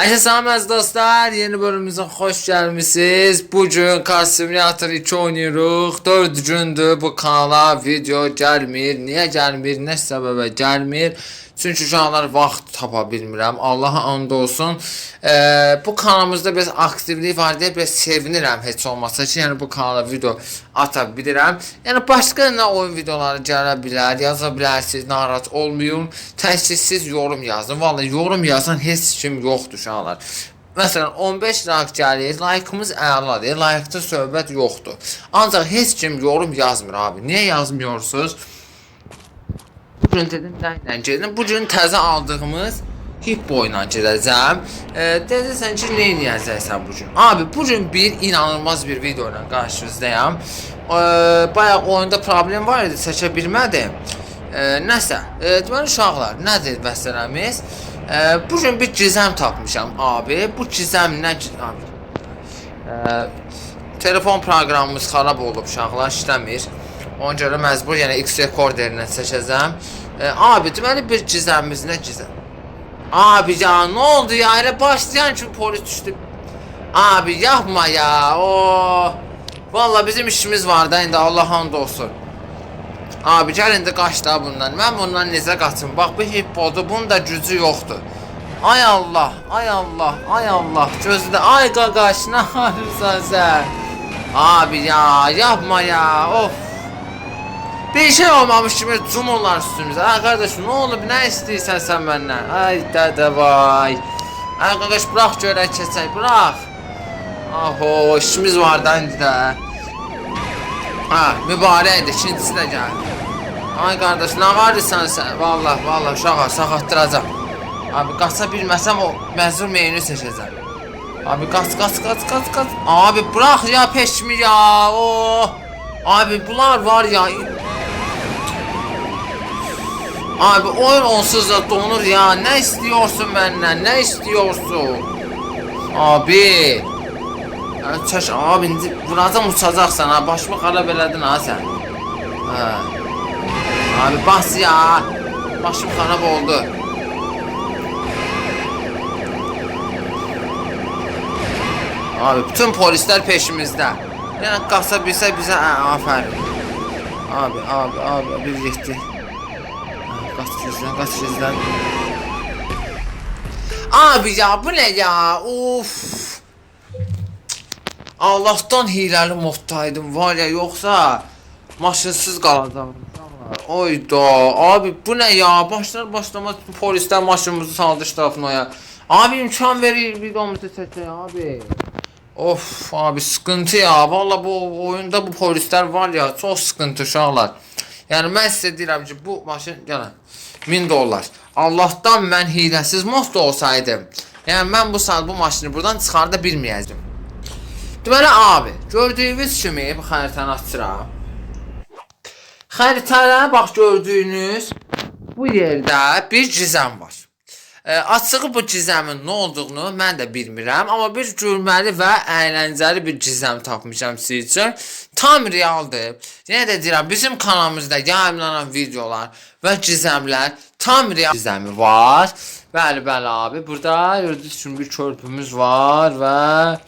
Ayşe Sağmaz dostlar yeni bölümümüze hoş gelmişsiniz. Bugün Car Simulator 2 oynuyoruz. 4 gündür bu kanala video gelmir. Niye gelmir? Ne sebebe gelmir? Çünkü şu anlar vaxt tapa bilmirəm. Allaha and olsun. Ee, bu kanalımızda biraz aktivlik var diye biraz sevinirəm heç olmasa ki, yəni bu kanala video ata bilirəm. Yəni başqa nə oyun videoları gələ bilər, yaza bilərsiniz, narahat olmayın. Təkcə siz yorum yazın. Vallahi yorum yazan heç kim yoxdur şu anlar. Məsələn 15 like gəlir, like-ımız əladır. Like-da söhbət yoxdur. Ancaq heç kim yorum yazmır abi. Niyə yazmıyorsunuz? Bugün dedim nəylə gedim. Bugün təzə aldığımız Hippo ilə gedəcəm. E, dediysən ki, nə edəcəksən bu gün? Abi, bu gün bir inanılmaz bir video ilə qarşınızdayam. E, bayaq oyunda problem var idi, çəkə bilmədim. E, nəsə, e, deməli uşaqlar, nədir məsələmiz? E, bu gün bir gizəm tapmışam abi. Bu gizəm nə abi? E, telefon proqramımız xarab olub uşaqlar, işləmir. Ona görə məcbur yəni X rekorderindən seçəcəm. E, abi, deməli bir gizəmimiz nə gizəm? Abi ya ne oldu ya? Hele başlayan çünkü polis düştü. Abi yapma ya. O. Vallahi bizim işimiz var da indi Allah hamd olsun. Abi gəl indi qaç da bundan. Mən bundan necə qaçım? Bax bu hippodur. Bunun da gücü yoxdur. Ay Allah, ay Allah, ay Allah. Gözü də ay qaqaş nə yapırsan sən? Abi ya, yapma ya. Of. Bir şey olmamış kimi cumurlar üstümüze. Ha kardeş ne olub ne istəyirsən sən məndən? Ay dədə vay. Ay qardaş bırak görək keçək, bırak. Aho, işimiz var da indi də. Ha, mübarəkdir, ikincisi də gəldi. Ay qardaş, nə varırsan sən? Vallah, vallah, uşağa saxatdıracaq. Abi qaça bilməsəm o məzur meyini seçəcəm. Abi qaç, qaç, qaç, qaç, qaç. Abi bırak ya peşmi ya. Oh. Abi bunlar var ya. Abi oyun onsuz da donur ya. Ne istiyorsun benden? Ne istiyorsun? Abi. Ya çəş abi indi vuracam uçacaqsan ha. Başımı xarab elədin ha sən. Hə. Abi bas ya. Başım xarab oldu. Abi bütün polisler peşimizde. Yani kalsa bilse bize ha, aferin. Abi abi abi bir gitti. Kaç yüzden. Abi ya bu ne ya? Uf. Allah'tan hileli moddaydım var ya yoksa maşınsız kalacağım. Oyda abi bu ne ya? Başlar başlamaz polisler maşınımızı saldı tarafına ya. Abi imkan verir videomuzu çekeceğiz abi. Of abi sıkıntı ya. Valla bu oyunda bu polisler var ya çok sıkıntı uşaqlar. Yəni mən sizə deyirəm ki, bu maşın gələn 1000 dollar. Allahdan mən hiləsiz mod da olsaydım, yəni mən bu saat bu maşını buradan çıxarda bilməyəcəm. Deməli abi, gördüyünüz kimi bu xəritəni açıram. Xəritədə bax gördüyünüz bu yerdə bir gizəm var. E, açığı bu gizəmin nə olduğunu mən də bilmirəm, amma bir gülməli və əyləncəli bir gizəm tapmışam sizin üçün. Tam realdır. Yenə də deyirəm, bizim kanalımızda yayımlanan videolar və gizəmlər tam real gizəmi var. Bəli, bəli abi. Burada gördüyünüz kimi bir körpümüz var və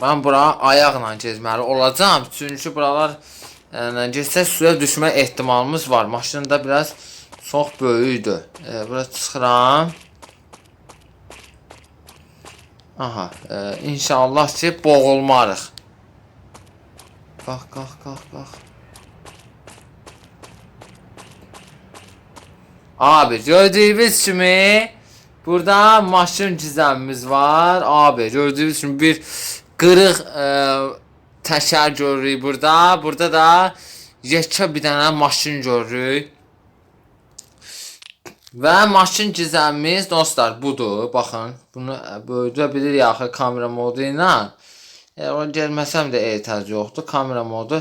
mən bura ayaqla gezməli olacağam. Çünki buralar yəni, getsə suya düşmə ehtimalımız var. Maşın da biraz çox böyükdür. E, bura çıxıram. Aha, e, inşallah ki boğulmarıq. Qalx, qalx, qalx, qalx. Abi gördüğünüz kimi burada maşın gizemimiz var. Abi gördüğünüz kimi bir qırıq e, təkər görürük burada. Burada da yekə bir dənə maşın görürük. Və maşın gizəmimiz dostlar budur. Baxın, bunu böyüdə bilir yaxı kamera modu ilə. E, ona gəlməsəm də etiraz yoxdur. Kamera modu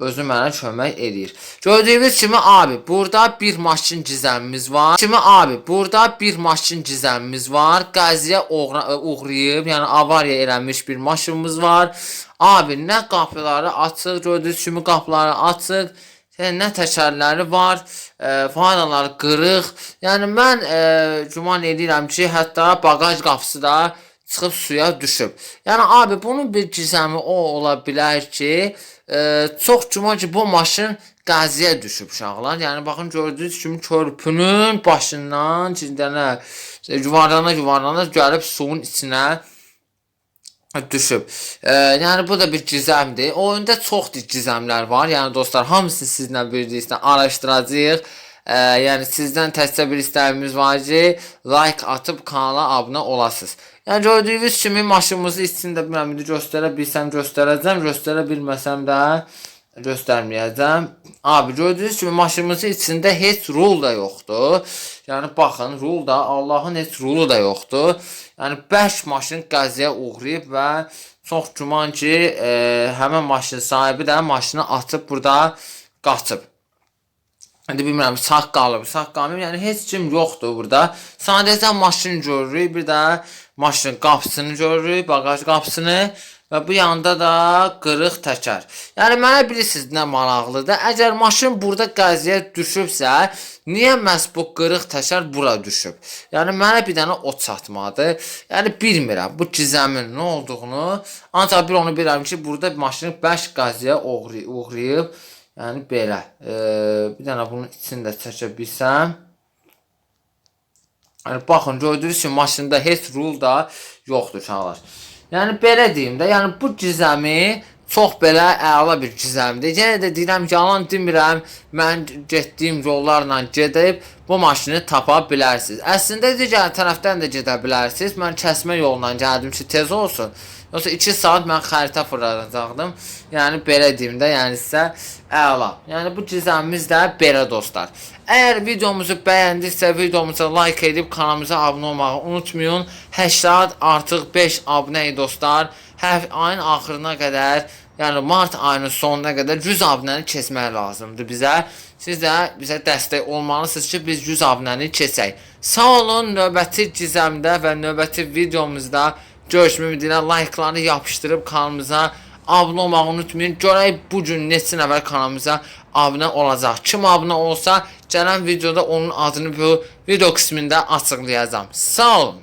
özü mənə kömək eləyir. Gördüyünüz kimi abi, burada bir maşın gizəmimiz var. Kimi abi, burada bir maşın gizəmimiz var. Qəziyə uğra- uğrayıb, yəni avariya eləmiş bir maşınımız var. Abi, nə qapıları açıq, gördüyünüz kimi qapıları açıq. Yəni nə təkərləri var, e, faydalar qırıq. Yəni mən e, güman edirəm ki, hətta bagaj qapısı da çıxıb suya düşüb. Yəni abi bunun bir gizəmi o ola bilər ki, e, çox güman ki bu maşın qəziyə düşüb uşaqlar. Yəni baxın gördüyünüz kimi körpünün başından cindənə yuvarlana yuvarlana gəlib suyun içinə düşüb. E, yəni bu da bir gizəmdir. Oyunda çoxdur gizəmlər var. Yəni dostlar, hamısını sizlə birlikdə araşdıracağıq. E, yəni sizdən təkcə bir istəyimiz var ki, like atıb kanala abunə olasınız. Yəni gördüyünüz kimi maşınımızı içində bilmirəm indi göstərə bilsəm göstərəcəm, göstərə bilməsəm də göstərməyəcəm. Abi gördüyünüz kimi maşınımızın içində heç rul da yoxdur. Yəni baxın, rul da Allahın heç rulu da yoxdur. Yəni bərk maşın qəziyə uğrayıb və çox güman ki, e, həmin maşın sahibi də maşını atıb burada qaçıb. İndi bilmirəm sağ qalıb, sağ qalıb. Yəni heç kim yoxdur burada. Sadəcə maşın görürük, bir də maşın qapısını görürük, bagaj qapısını və bu yanda da qırıq təkər. Yəni mənə bilirsiniz nə maraqlıdır? Əgər maşın burada qəziyə düşübsə, niyə məhz bu qırıq təkər bura düşüb? Yəni mənə bir dənə o çatmadı. Yəni bilmirəm bu gizəmin nə olduğunu. Ancaq bir onu bilirəm ki, burada maşın bərk qəziyə uğray uğrayıb. Yəni belə. E, bir dənə bunun içini də çəkə bilsəm. Yəni baxın gördüyünüz kimi maşında heç rul da yoxdur uşaqlar. Yəni belə deyim də, yəni bu gizəmi çox belə əla bir gizəmdir. Yenə də deyirəm, yalan demirəm. Mən getdiyim yollarla gedib bu maşını tapa bilərsiniz. Əslində digər tərəfdən də gedə bilərsiniz. Mən kəsmə yolla gəldim ki, tez olsun. Yoxsa 2 saat mən xəritə fırladacaqdım. Yəni belə deyim də, yəni sizə əla. Yəni bu gizəmimiz də belə dostlar. Əgər videomuzu bəyəndinizsə, videomuza like edib kanalımıza abunə olmağı unutmayın. 80 artıq 5 abunəyik dostlar. Hər ayın axırına qədər, yəni mart ayının sonuna qədər 100 abunəni keçmək lazımdır bizə. Siz də bizə dəstək olmalısınız ki, biz 100 abunəni keçək. Sağ olun, növbəti gizəmdə və növbəti videomuzda görüşmək ümidiylə like'ları yapışdırıb kanalımıza abunə olmağı unutmayın. Görək bu gün neçə nəfər kanalımıza abunə olacaq. Kim abunə olsa, gələn videoda onun adını bu video qismində açıqlayacağam. Sağ olun.